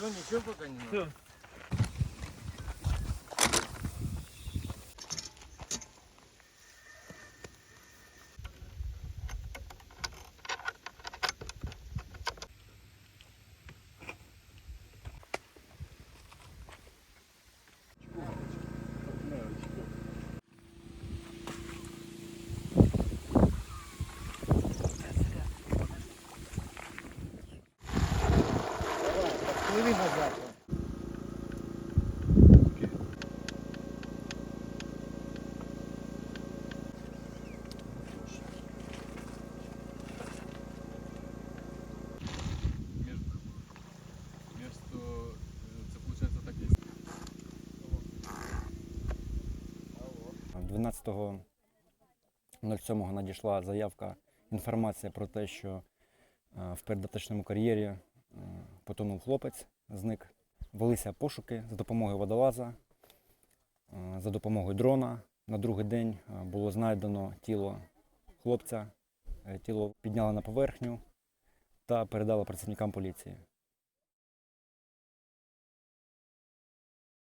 ничего пока не надо. Все. Це виходить так є. 12.07 надійшла заявка, інформація про те, що е, в передаточному кар'єрі е, потонув хлопець, зник. Велися пошуки за допомогою водолаза, е, за допомогою дрона. На другий день е, було знайдено тіло хлопця. Е, Тіло підняли на поверхню та передали працівникам поліції.